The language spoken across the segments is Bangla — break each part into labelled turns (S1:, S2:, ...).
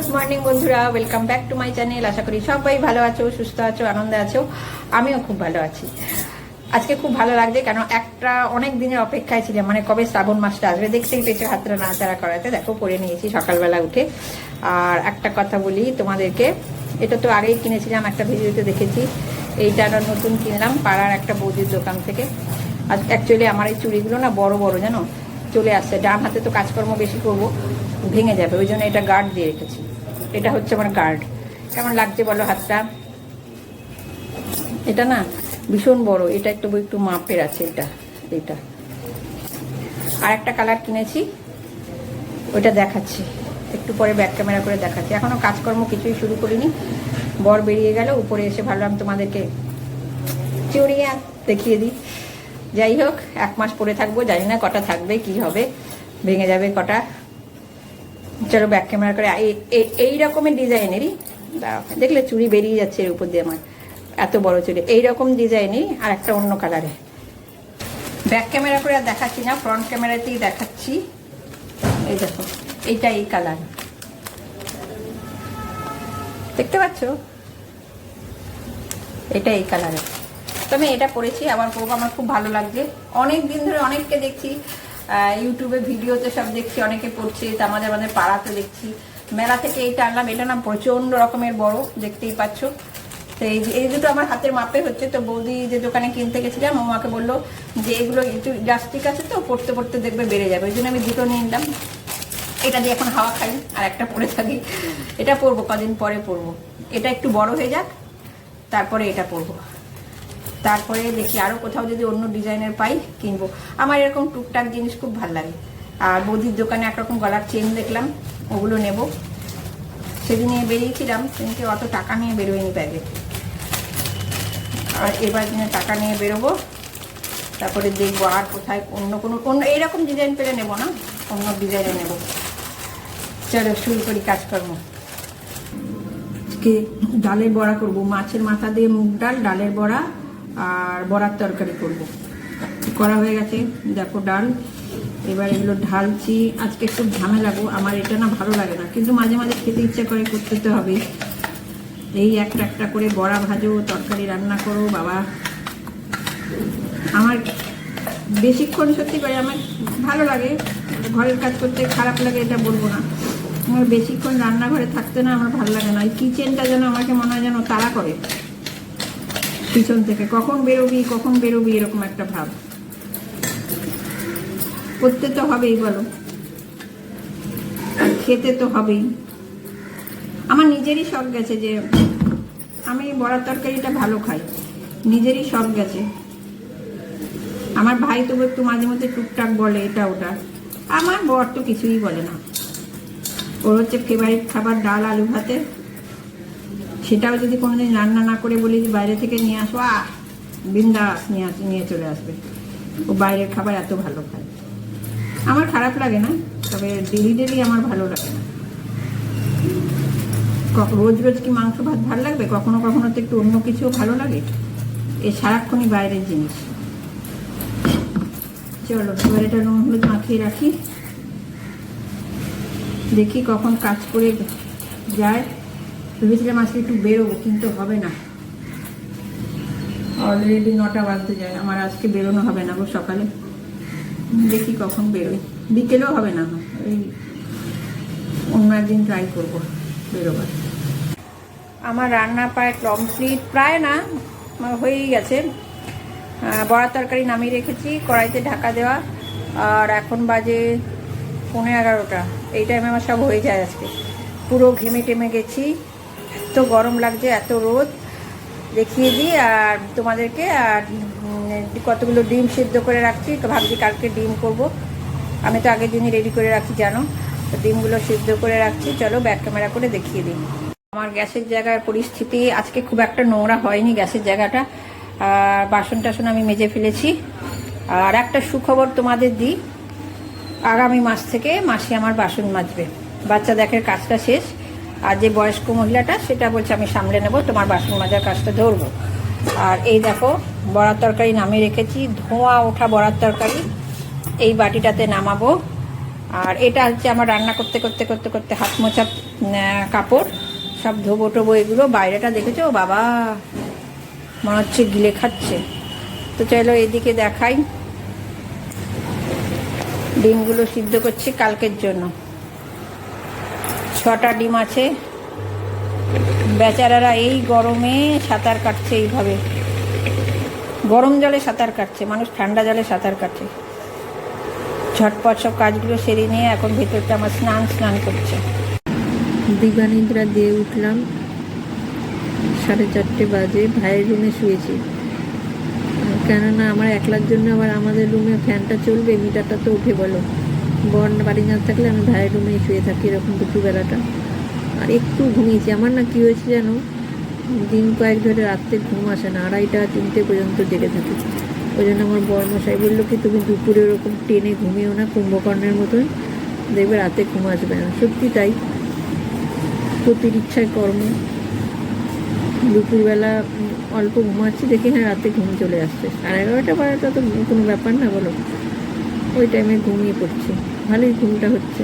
S1: গুড মর্নিং বন্ধুরা, welcome back to my channel. আশা করি সবাই ভালো আছো, সুস্থ আছো, আনন্দে আছো। আমিও খুব ভালো আছি। আজকে খুব ভালো লাগছে কেন একটা অনেক দিনের অপেক্ষায় ছিলাম মানে কবে শ্রাবণ মাসটা আসবে, দেখতেই পেয়েছ হাতটা নাড়াচাড়া করাতে। দেখো করে নিয়েছি সকালবেলা উঠে। আর একটা কথা বলি তোমাদেরকে, এটা তো আগেই কিনেছিলাম, একটা ভিডিওতে দেখেছি। এইটা নতুন কিনলাম, পাড়ার একটা বৌদির দোকান থেকে। আর অ্যাকচুয়ালি আমার এই চুড়িগুলো না বড় বড়, জানো? চলে আসছে। ডান হাতে তো কাজকর্ম বেশি করব, ভেঙে যাবে, ওই জন্য এটা গার্ড দিয়ে রেখেছি। এটা হচ্ছে আমার গার্ড কেমন লাগছে বলো হাতটা? এটা না ভীষণ বড়, এটা একটু একটু মাপের আছে এটা এটা। আর একটা কালার কিনেছি, ওইটা দেখাচ্ছি। একটু পরে ব্যাক ক্যামেরা করে দেখাচ্ছি। এখনও কাজকর্ম কিছুই শুরু করিনি। বর বেরিয়ে গেল, উপরে এসে ভাবলাম তোমাদেরকে চড়িয়া দেখিয়ে দিই। যাই হোক, এক মাস পরে থাকব, জানি না কটা থাকবে, কি হবে। ভেঙে যাবে কটা। চলো ব্যাক ক্যামেরা করে, এই- রকমের ডিজাইনেরই দেখলে চুড়ি বেরিয়ে যাচ্ছে এর উপর দিয়ে আমার, এত বড় চুড়ি, এই রকম ডিজাইনেরই আর একটা অন্য কালারে ব্যাক ক্যামেরা করে আর দেখাচ্ছি না ফ্রন্ট ক্যামেরাতেই দেখাচ্ছি। এই দেখো এইটা এই কালার দেখতে পাচ্ছ? এটা এই কালারের তো আমি এটা পরেছি, আবার পরবো, আমার খুব ভালো লাগছে। অনেক দিন ধরে অনেককে দেখছি ইউটিউবে ভিডিওতে সব দেখছি, অনেকে পড়ছে তা আমাদের আমাদের পাড়াতে দেখছি। মেলা থেকে এইটা আনলাম, এটা না প্রচণ্ড রকমের বড়, দেখতেই পাচ্ছ। তো এই এই দুটো আমার হাতের মাপে হচ্ছে, তো বৌদি যে দোকানে কিনতে গেছিলাম, ও আমাকে বলল যে এগুলো একটু ইলাস্টিক আছে তো, পড়তে পড়তে দেখবে বেড়ে যাবে। ওই জন্য আমি দুটো নিয়ে নিলাম। এটা দিয়ে এখন হাওয়া খাই, আর একটা পরে থাকি। এটা পরবো, কদিন পরে পরবো। এটা একটু বড় হয়ে যাক, তারপরে এটা পরবো। তারপরে দেখি আরও কোথাও যদি অন্য ডিজাইনের পাই কিনবো। আমার এরকম টুকটাক জিনিস খুব ভালো লাগে। আর বৌদির দোকানে একরকম গলার চেন দেখলাম, ওগুলো নেব। সেদিনে বেরিয়েছিলাম সেদিনকে অত টাকা নিয়ে বেরোয়নি ব্যাগে আর এবার দিনে টাকা নিয়ে বেরোবো, তারপরে দেখব আর কোথায় অন্য কোনো, অন্য এইরকম ডিজাইন পেলে নেব না, অন্য ডিজাইনে নেব। চলো শুরু করি কাজকর্ম। আজকে ডালের বড়া করব, মাছের মাথা দিয়ে মুগ ডাল, ডালের বড়া আর বড়ার তরকারি করব। করা হয়ে গেছে, দেখো ডাল। এবার এগুলো ঢালছি। আজকে একটু ঝামেলা গো, আমার এটা না ভালো লাগে না, কিন্তু মাঝে মাঝে খেতে ইচ্ছা করে করতে তো হবে। এই একটা একটা করে বড়া ভাজো, তরকারি রান্না করো, বাবা। আমার বেশিক্ষণ সত্যি করে আমার ভালো লাগে ঘরের কাজ করতে খারাপ লাগে এটা বলব না। আমার বেশিক্ষণ রান্নাঘরে থাকতে না আমার ভালো লাগে না, ওই কিচেনটা যেন আমাকে মনে হয় যেন তাড়া করে। পিছন থেকে। কখন বেরোবি কখন বেরোবি, এরকম একটা ভাব। করতে তো হবেই বলো। খেতে তো হবেই। আমার নিজেরই শখ গেছে যে আমি বড়ার তরকারিটা ভালো খাই। নিজেরই শখ গেছে। আমার ভাই তবু একটু মাঝে মধ্যে টুকটাক বলে এটা, ওটা। আমার বর তো কিছুই বলে না। ওর হচ্ছে ফেভারিট খাবার ডাল, আলু ভাতে। সেটাও যদি কোনোদিন রান্না না করে বলি যে বাইরে থেকে নিয়ে আসো আহ বিন্দাস নিয়ে আস, নিয়ে চলে আসবে। ও বাইরের খাবার এত ভালো খায়। আমার খারাপ লাগে না, তবে ডেলি ডেলি আমার ভালো লাগে না। রোজ রোজ কি মাংস, ভাত ভালো লাগবে? কখনো কখনো তো একটু অন্য কিছুও ভালো লাগে। এ সারাক্ষণই বাইরের জিনিস। চলো, এবার এটা নুন, হলুদ মাখিয়ে রাখি। দেখি কখন কাজ করে যায়। ভেবেছিলাম আজকে একটু বেরোবো, কিন্তু হবে না। অলরেডি নটা বাজতে যায়, আমার আজকে বেরোনো হবে না গো সকালে। দেখি কখন বেরোই। বিকেলেও হবে না ওই অন্য একদিন ট্রাই করব বেরোবার। আমার রান্না প্রায় কমপ্লিট প্রায় না, হয়েই গেছে। বড়া তরকারি নামিয়ে রেখেছি, কড়াইতে ঢাকা দেওয়া, আর এখন বাজে পনেরো এগারোটা। এই টাইমে আমার সব হয়ে যায় আজকে। পুরো ঘেমে টেমে গেছি। এত গরম লাগছে, এত রোদ। দেখিয়ে দিই আর তোমাদেরকে, আর কতগুলো ডিম সিদ্ধ করে রাখছি। তো ভাবছি কালকে ডিম করব। আমি তো আগের দিনই রেডি করে রাখি, জানো? তো ডিমগুলো সিদ্ধ করে রাখছি। চলো ব্যাক ক্যামেরা করে দেখিয়ে দিই। আমার গ্যাসের জায়গার পরিস্থিতি, আজকে খুব একটা নোংরা হয়নি গ্যাসের জায়গাটা। আর বাসন টাসন আমি মেজে ফেলেছি। আর একটা সুখবর তোমাদের দিই। আগামী মাস থেকে মাসে আমার বাসন মাজবে। বাচ্চা দেখের কাজটা শেষ। আর যে বয়স্ক মহিলাটা, সেটা বলছে, আমি সামলে নেব, তোমার বাসন মাজার কাজটা ধরবো। আর এই দেখো বড়ার তরকারি নামিয়ে রেখেছি, ধোঁয়া ওঠা বড়ার তরকারি, এই বাটিটাতে নামাবো। আর এটা হচ্ছে আমার রান্না করতে করতে করতে করতে হাত মোছা কাপড়, সব ধোবো টোবো এগুলো। বাইরেটা দেখেছ? বাবা, মনে হচ্ছে গিলে খাচ্ছে। তো চলো এদিকে দেখাই। ডিমগুলো সিদ্ধ করছি কালকের জন্য। ছটা ডিম আছে। বেচারারা এই গরমে সাঁতার কাটছে এইভাবে। গরম জলে সাঁতার কাটছে, মানুষ ঠান্ডা জলে সাঁতার কাটছে। ঝটপট সব কাজগুলো সেরে নিয়ে এখন ভেতরটা আমার স্নান স্নান করছে। দিবানিদ্রা দিয়ে উঠলাম। সাড়ে চারটে বাজে, ভাইয়ের রুমে শুয়েছি। কেননা আমার একলার জন্য আবার আমাদের রুমে ফ্যানটা চলবে মিটারটা তো উঠে বলো। বর বাড়ি না থাকলে আমি ভাইয়ের রুমে শুয়ে থাকি এরকম দুপুরবেলাটা। আর একটু ঘুমিয়েছি। আমার না কী হয়েছে যেন দিন কয়েক ধরে রাত্রে ঘুম আসে না। আড়াইটা, তিনটে পর্যন্ত জেগে থাকি। ওই জন্য আমার বরমশাই বলল কি, তুমি দুপুরে ওরকম টেনে ঘুমিয়েও না, কুম্ভকর্ণের মতন দেখবে রাতে ঘুম আসবে না। সত্যি তাই। প্রতির ইচ্ছায় কর্ম। দুপুরবেলা অল্প ঘুমাচ্ছি, দেখি হ্যাঁ রাতে ঘুম চলে আসছে। সাড়ে এগারোটা, বারোটা তো কোনো ব্যাপার না, বলো। ওই টাইমে ঘুমিয়ে পড়ছি। ভালোই ঘুমটা হচ্ছে।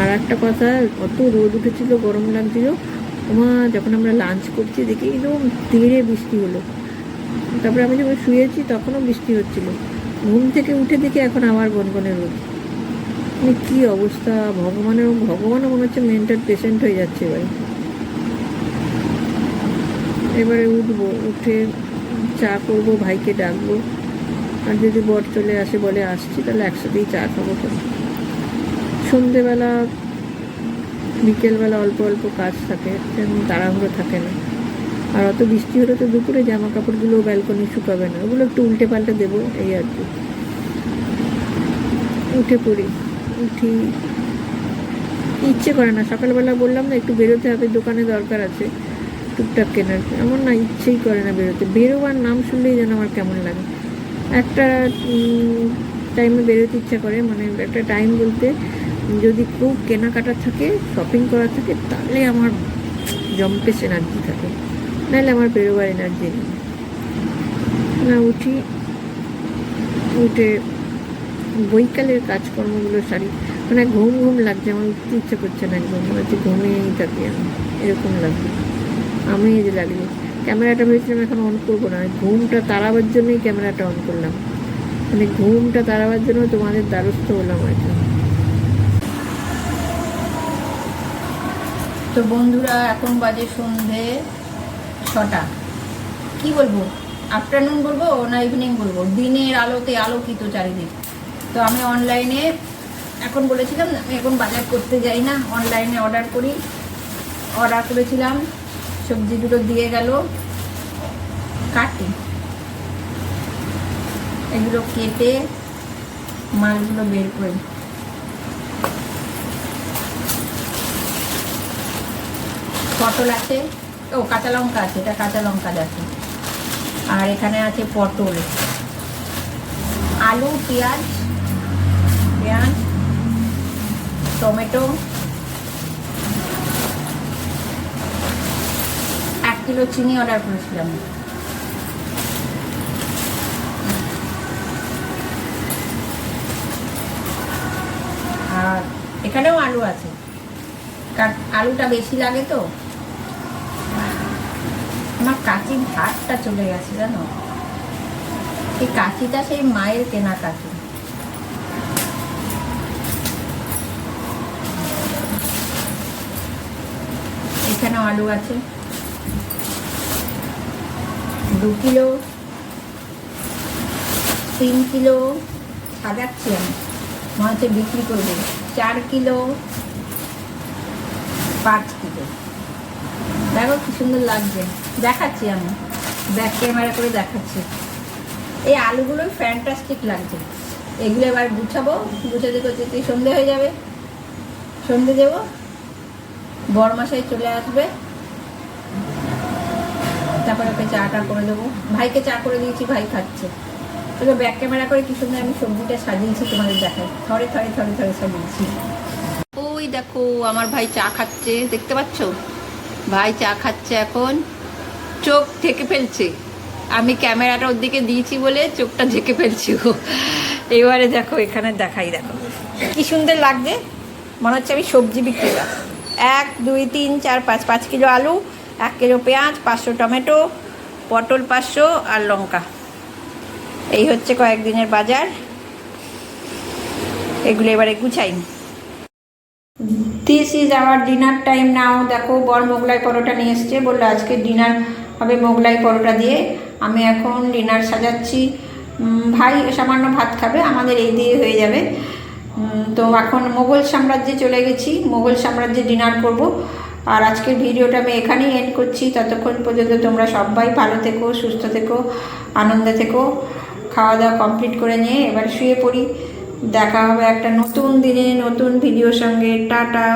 S1: আর একটা কথা, অত রোদ উঠেছিল, গরম লাগছিল। ওমা, যখন আমরা লাঞ্চ করছি, দেখি একদম ধীরে বৃষ্টি হলো। তারপরে আমি যখন শুয়েছি, তখনও বৃষ্টি হচ্ছিল। ঘুম থেকে উঠে দেখি এখন আবার গনগনে রোদ। মানে কী অবস্থা, ভগবানের, ভগবানও মনে হচ্ছে মেন্টাল পেশেন্ট হয়ে যাচ্ছে এবারে। এবারে উঠবো, উঠে চা করব, ভাইকে ডাকবো। আর যদি বর চলে আসে, বলে, আসছি, তাহলে একসাথেই চা খাব করে সন্ধেবেলা, বিকেলবেলা অল্প অল্প কাজ থাকে, তেমন তাড়াহুড়ো থাকে না। আর অত বৃষ্টি হলে তো দুপুরে জামা কাপড়গুলো ব্যালকনি শুকাবে না। ওগুলো একটু উল্টে পাল্টে দেবো, এই আর কি। উঠে পড়ি। উঠি, ইচ্ছে করে না। সকালবেলা বললাম না, একটু বেরোতে হবে, দোকানে দরকার আছে, টুকটাক কেনার। এমন না, ইচ্ছেই করে না বেরোতে। বেরোবার নাম শুনলেই যেন আমার কেমন লাগে। একটা টাইমে বেরোতে ইচ্ছা করে মানে একটা টাইম বলতে যদি খুব কেনাকাটা থাকে শপিং করা থাকে, তাহলে আমার জম্পেস এনার্জি থাকে। নাহলে আমার বেরোবার এনার্জি নেই। না, উঠি, উঠে বৈকালের কাজকর্মগুলো সারি। মানে ঘুম ঘুম লাগছে, আমার উঠতে ইচ্ছে করছে না একদম। মনে হচ্ছে ঘুমিয়েই থাকি আমি। এরকম লাগছে। আমি যে লাগছে ক্যামেরাটা ভেবেছিলাম এখন অন করব না। ঘুমটা তাড়াবার জন্যই ক্যামেরাটা অন করলাম। মানে ঘুমটা তাড়াবার জন্য তোমাদের দ্বারস্থ হলাম আর কি। তো বন্ধুরা, এখন বাজে সন্ধে ছটা। কি বলব? আফটারনুন বলব না ইভিনিং বলব? দিনের আলোতে আলোকিত চারিদিক। তো আমি অনলাইনে এখন বলেছিলাম, আমি এখন বাজার করতে যাই না। অনলাইনে অর্ডার করি। অর্ডার করেছিলাম। সবজি দুটো দিয়ে গেল, কাটি। এগুলো কেটে মালগুলো বের করি পটল আছে, ও কাঁচা লঙ্কা আছে, এটা কাঁচা লঙ্কা আছে আর এখানে আছে পটল। আলু পেঁয়াজ পেঁয়াজ, টমেটো কিলো চিনি অর্ডার করেছিলাম। আর এখানেও আলু আছে। আলুটা বেশি লাগে তো? আমার কাঁচির ধারটা চলে গেছে জানো? এই কাঁচিটা সেই মায়ের কেনা কাঁচি এখানেও আলু আছে। দু কিলো, তিন কিলো সাজাচ্ছি আমি মনে বিক্রি করব। চার কিলো, পাঁচ কিলো। দেখো কি সুন্দর লাগছে। দেখাচ্ছি আমি। ব্যাক ক্যামেরা করে দেখাচ্ছি। এই আলুগুলো ফ্যান্টাস্টিক লাগছে। এগুলো এবার গুছাবো। গুছাতে করতে সন্ধে হয়ে যাবে। সন্ধে দেবো। বরমাসাই চলে আসবে। তারপরে ওকে চাটা করে দেবো। ভাইকে চা করে দিয়েছি, ভাই খাচ্ছে। তবে ব্যাক ক্যামেরা করে কি সুন্দর আমি সবজিটা সাজিয়েছি তোমাদের দেখাই। থরে থরে থরে থরে সাজিয়েছি। ওই দেখো, আমার ভাই চা খাচ্ছে, দেখতে পাচ্ছ? ভাই চা খাচ্ছে এখন। চোখ ঢেকে ফেলছে। আমি ক্যামেরাটা ওর দিকে দিয়েছি বলে চোখটা ঢেকে ফেলছি ও। এবারে দেখো, এখানে দেখাই, দেখো। কি সুন্দর লাগছে। মনে হচ্ছে আমি সবজি বিক্রেতা। এক, দুই, তিন, চার, পাঁচ পাঁচ কিলো আলু এক কিলো পেঁয়াজ, পাঁচশো টমেটো, পটল পাঁচশো আর লঙ্কা। এই হচ্ছে কয়েকদিনের বাজার। এগুলো এবারে গুছাই। This is our dinner time now দেখো, বর মোগলাই পরোটা নিয়ে এসছে। বলল, আজকে ডিনার হবে মোগলাই পরোটা দিয়ে। আমি এখন ডিনার সাজাচ্ছি। ভাই সামান্য ভাত খাবে, আমাদের এই দিয়ে হয়ে যাবে। তো এখন মোগল সাম্রাজ্যে চলে গেছি। মোগল সাম্রাজ্যে ডিনার করব। আর আজকের ভিডিওটা আমি এখানেই এন্ড করছি। ততক্ষণ পর্যন্ত তোমরা সবাই ভালো থেকো, সুস্থ থেকো, আনন্দে থেকো। খাওয়া দাওয়া কমপ্লিট করে নিয়ে এবার শুয়ে পড়ি। দেখা হবে একটা নতুন দিনে, নতুন ভিডিওর সঙ্গে। টাটা!